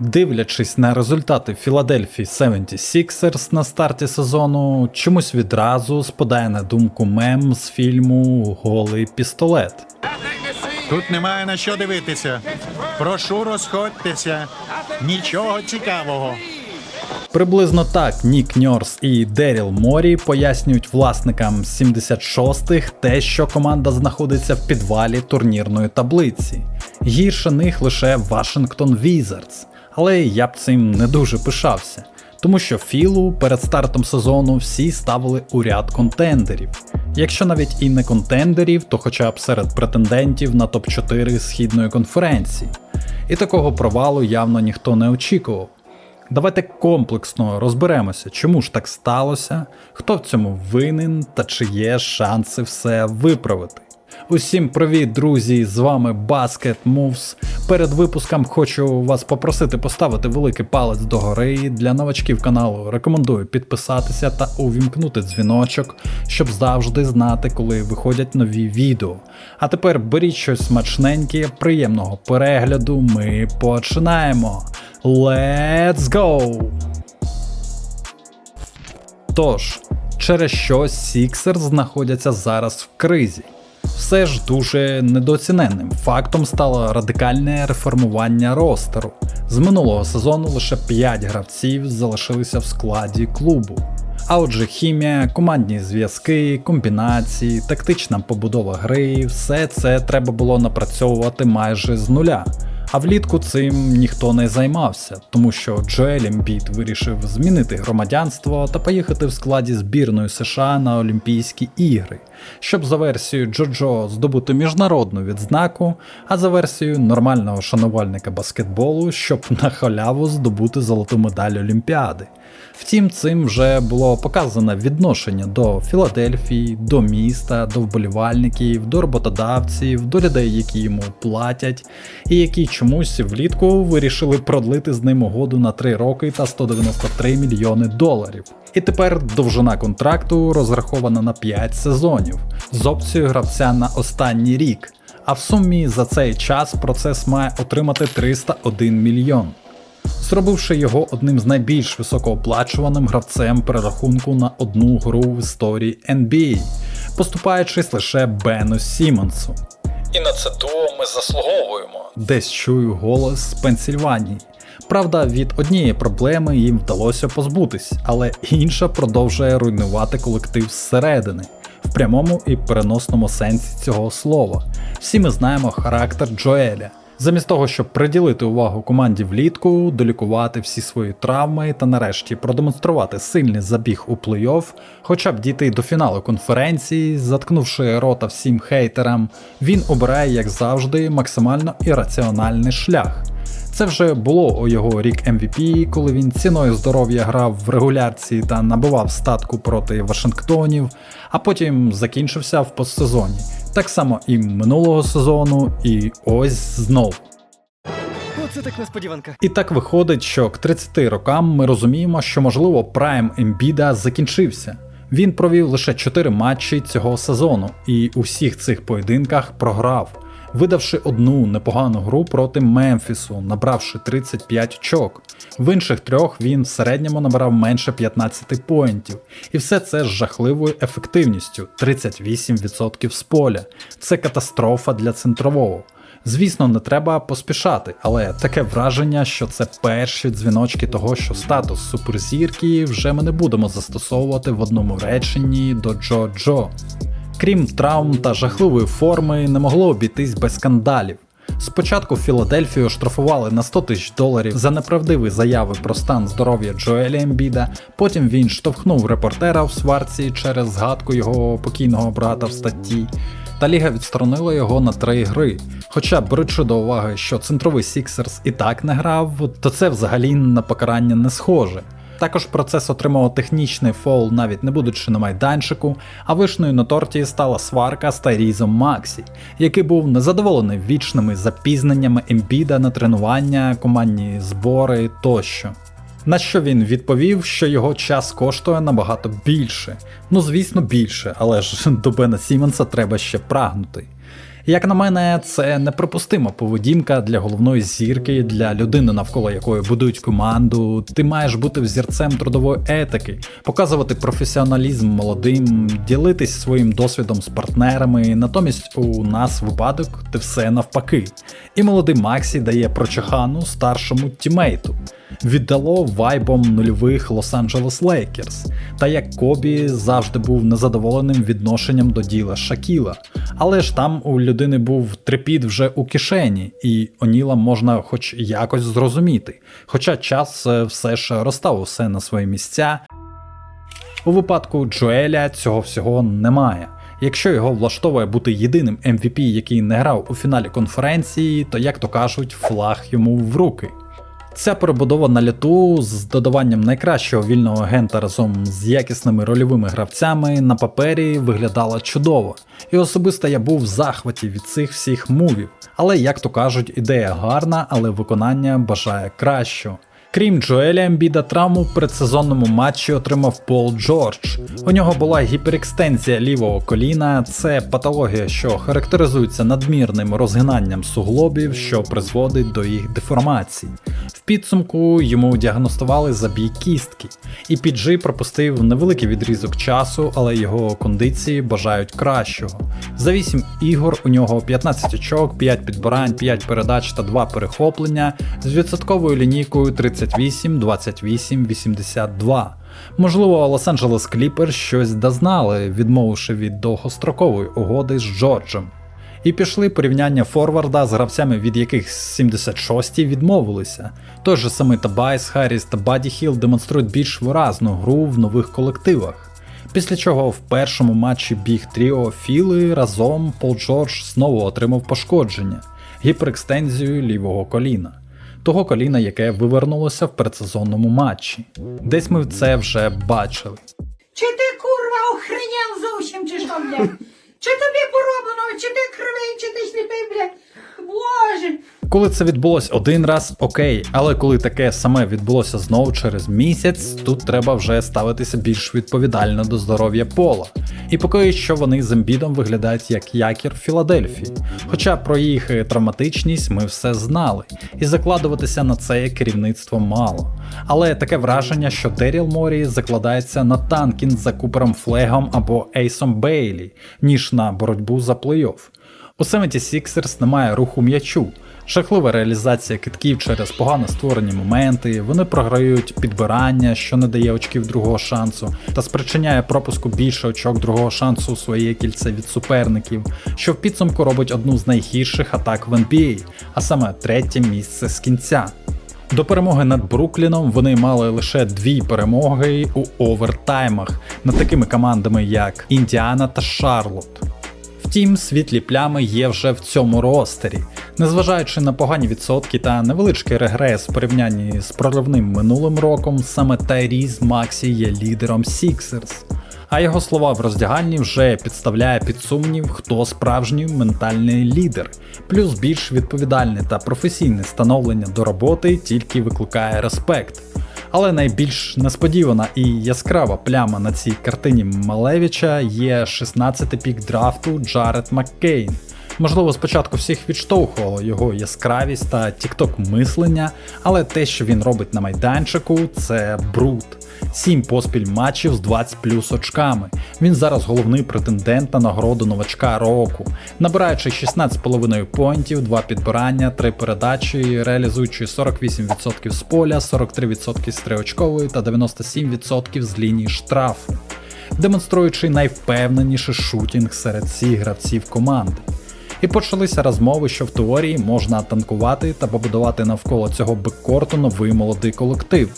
Дивлячись на результати Філадельфії 76ers на старті сезону, чомусь відразу спадає на думку мем з фільму Голий пістолет. Тут немає на що дивитися. Прошу розходьтеся. Нічого цікавого. Приблизно так Нік Ньорс і Деріл Морі пояснюють власникам 76-х те, що команда знаходиться в підвалі турнірної таблиці. Гірше них лише Вашингтон Візардс, але я б цим не дуже пишався, тому що Філу перед стартом сезону всі ставили у ряд контендерів. Якщо навіть і не контендерів, то хоча б серед претендентів на топ-4 східної конференції. І такого провалу явно ніхто не очікував. Давайте комплексно розберемося, чому ж так сталося, хто в цьому винен та чи є шанси все виправити. Усім привіт, друзі! З вами Basket Moves. Перед випуском хочу вас попросити поставити великий палець догори. Для новачків каналу рекомендую підписатися та увімкнути дзвіночок, щоб завжди знати, коли виходять нові відео. А тепер беріть щось смачненьке, приємного перегляду. Ми починаємо. Let's go! Тож, через що Сіксер знаходяться зараз в кризі? Все ж дуже недооціненним фактом стало радикальне реформування ростеру. З минулого сезону лише 5 гравців залишилися в складі клубу. А отже, хімія, командні зв'язки, комбінації, тактична побудова гри, все це треба було напрацьовувати майже з нуля. А влітку цим ніхто не займався, тому що Джоель Ембіт вирішив змінити громадянство та поїхати в складі збірної США на Олімпійські ігри, щоб за версією Джоджо здобути міжнародну відзнаку, а за версією нормального шанувальника баскетболу, щоб на халяву здобути золоту медаль Олімпіади. Втім, цим вже було показане відношення до Філадельфії, до міста, до вболівальників, до роботодавців, до людей, які йому платять, і які чомусь влітку вирішили продлити з ним угоду на 3 роки та 193 мільйони доларів. І тепер довжина контракту розрахована на 5 сезонів з опцією гравця на останній рік. А в сумі за цей час процес має отримати 301 мільйон зробивши його одним з найбільш високооплачуваним гравцем перерахунку на одну гру в історії NBA, поступаючись лише Бену Сімонсу. І на це дуо ми заслуговуємо. Десь чую голос з Пенсільванії. Правда, від однієї проблеми їм вдалося позбутись, але інша продовжує руйнувати колектив зсередини, в прямому і переносному сенсі цього слова. Всі ми знаємо характер Джоеля. Замість того, щоб приділити увагу команді влітку, долікувати всі свої травми та нарешті продемонструвати сильний забіг у плей-офф, хоча б дійти до фіналу конференції, заткнувши рота всім хейтерам, він обирає, як завжди, максимально ірраціональний шлях. Це вже було у його рік MVP, коли він ціною здоров'я грав в регулярці та набивав статку проти Вашингтонів, а потім закінчився в постсезоні. Так само і минулого сезону, і ось знов. Оце так несподіванка. І так виходить, що к 30 рокам ми розуміємо, що можливо прайм Ембіда закінчився. Він провів лише 4 матчі цього сезону і у всіх цих поєдинках програв, видавши одну непогану гру проти Мемфісу, набравши 35 очок. В інших трьох він в середньому набрав менше 15 поінтів. І все це з жахливою ефективністю 38% з поля. Це катастрофа для центрового. Звісно, не треба поспішати, але таке враження, що це перші дзвіночки того, що статус суперзірки вже ми не будемо застосовувати в одному реченні до Джо Джо. Крім травм та жахливої форми, не могло обійтись без скандалів. Спочатку Філадельфію штрафували на 100 тисяч доларів за неправдиві заяви про стан здоров'я Джоеля Ембіда, потім він штовхнув репортера в сварці через згадку його покійного брата в статті. Та ліга відсторонила його на три гри. Хоча, беручи до уваги, що центровий Сіксерс і так не грав, то це взагалі на покарання не схоже. Також процес отримав технічний фол, навіть не будучи на майданчику, а вишною на торті стала сварка з Тайрізом Максі, який був незадоволений вічними запізненнями Ембіда на тренування, командні збори тощо. На що він відповів, що його час коштує набагато більше. Ну, звісно, більше, але ж до Бена Сімонса треба ще прагнути. Як на мене, це неприпустима поведінка для головної зірки, для людини, навколо якої будують команду. Ти маєш бути взірцем трудової етики, показувати професіоналізм молодим, ділитись своїм досвідом з партнерами. Натомість у нас випадок ти все навпаки. І молодий Максі дає прочахану старшому тімейту. Віддало вайбом нульових Лос-Анджелес Лейкерс, та як Кобі завжди був незадоволеним відношенням до діла Шакіла. Але ж там у людини був трепіт вже у кишені, і Оніла можна хоч якось зрозуміти. Хоча час е, все ж розставив все на свої місця. У випадку Джоеля цього всього немає. Якщо його влаштовує бути єдиним MVP, який не грав у фіналі конференції, то як то кажуть, флаг йому в руки. Ця перебудова на літу з додаванням найкращого вільного агента разом з якісними рольовими гравцями на папері виглядала чудово. І особисто я був в захваті від цих всіх мувів. Але, як то кажуть, ідея гарна, але виконання бажає кращого. Крім Джоеля Ембіда, травму в предсезонному матчі отримав Пол Джордж. У нього була гіперекстензія лівого коліна, це патологія, що характеризується надмірним розгинанням суглобів, що призводить до їх деформації. В підсумку йому діагностували забій кістки, і Піджи пропустив невеликий відрізок часу, але його кондиції бажають кращого. За 8 ігор у нього 15 очок, 5 підбирань, 5 передач та 2 перехоплення з відсотковою лінійкою 38, 28, 82. Можливо, Лос-Анджелес Кліпер щось дознали, відмовивши від довгострокової угоди з Джорджем. І пішли порівняння форварда з гравцями, від яких 76-ті відмовилися. Той же самий Табайс, Харріс та Баді Хіл демонструють більш виразну гру в нових колективах. Після чого в першому матчі біг Тріо Філи разом Пол Джордж знову отримав пошкодження гіперекстензію лівого коліна. Того коліна, яке вивернулося в предсезонному матчі. Десь ми це вже бачили. Чи ти курва охреняв зовсім, чи що, блядь? Чи тобі пороблено, чи ти кривий, чи ти сліпий, блядь? Боже! Коли це відбулось один раз, окей, але коли таке саме відбулося знову через місяць, тут треба вже ставитися більш відповідально до здоров'я пола. І поки що вони з Ембідом виглядають як якір Філадельфії. Хоча про їх травматичність ми все знали, і закладуватися на це керівництво мало. Але таке враження, що Деріл Морі закладається на танкін за Купером Флегом або Ейсом Бейлі, ніж на боротьбу за плей-офф. У 76ers немає руху м'ячу, жахлива реалізація китків через погано створені моменти, вони програють підбирання, що не дає очків другого шансу, та спричиняє пропуску більше очок другого шансу у своє кільце від суперників, що в підсумку робить одну з найгірших атак в NBA, а саме третє місце з кінця. До перемоги над Брукліном вони мали лише дві перемоги у овертаймах над такими командами, як Індіана та Шарлотт. Втім, світлі плями є вже в цьому ростері. Незважаючи на погані відсотки та невеличкий регрес в порівнянні з проривним минулим роком, саме Тайріз Максі є лідером Sixers. А його слова в роздягальні вже підставляє під сумнів, хто справжній ментальний лідер, плюс більш відповідальне та професійне становлення до роботи тільки викликає респект. Але найбільш несподівана і яскрава пляма на цій картині Малевича є 16-й пік драфту Джаред Маккейн. Можливо, спочатку всіх відштовхувало його яскравість та тікток мислення, але те, що він робить на майданчику, це бруд. Сім поспіль матчів з 20 плюс очками. Він зараз головний претендент на нагороду новачка року, набираючи 16,5 поінтів, 2 підбирання, 3 передачі, реалізуючи 48% з поля, 43% з триочкової та 97% з лінії штрафу, демонструючи найвпевненіший шутінг серед всіх гравців команди. І почалися розмови, що в теорії можна танкувати та побудувати навколо цього беккорту новий молодий колектив.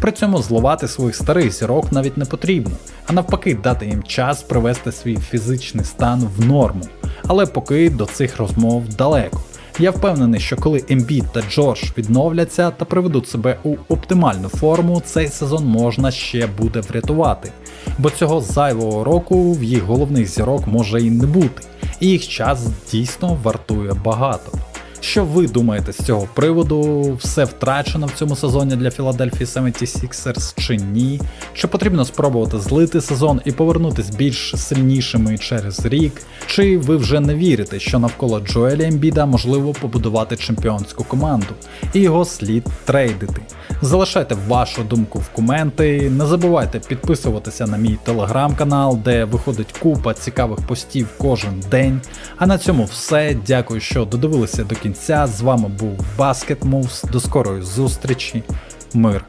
При цьому зливати своїх старих зірок навіть не потрібно, а навпаки, дати їм час привести свій фізичний стан в норму. Але поки до цих розмов далеко. Я впевнений, що коли Ембіт та Джордж відновляться та приведуть себе у оптимальну форму, цей сезон можна ще буде врятувати. Бо цього зайвого року в їх головних зірок може і не бути, і їх час дійсно вартує багато. Що ви думаєте з цього приводу? Все втрачено в цьому сезоні для Philadelphia 76ers чи ні? Чи потрібно спробувати злити сезон і повернутись більш сильнішими через рік? Чи ви вже не вірите, що навколо Джоеля Ембіда можливо побудувати чемпіонську команду і його слід трейдити? Залишайте вашу думку в коменти. Не забувайте підписуватися на мій телеграм-канал, де виходить купа цікавих постів кожен день. А на цьому все. Дякую, що додивилися до кінця. З вами був Basket Moves. До скорої зустрічі. Мир.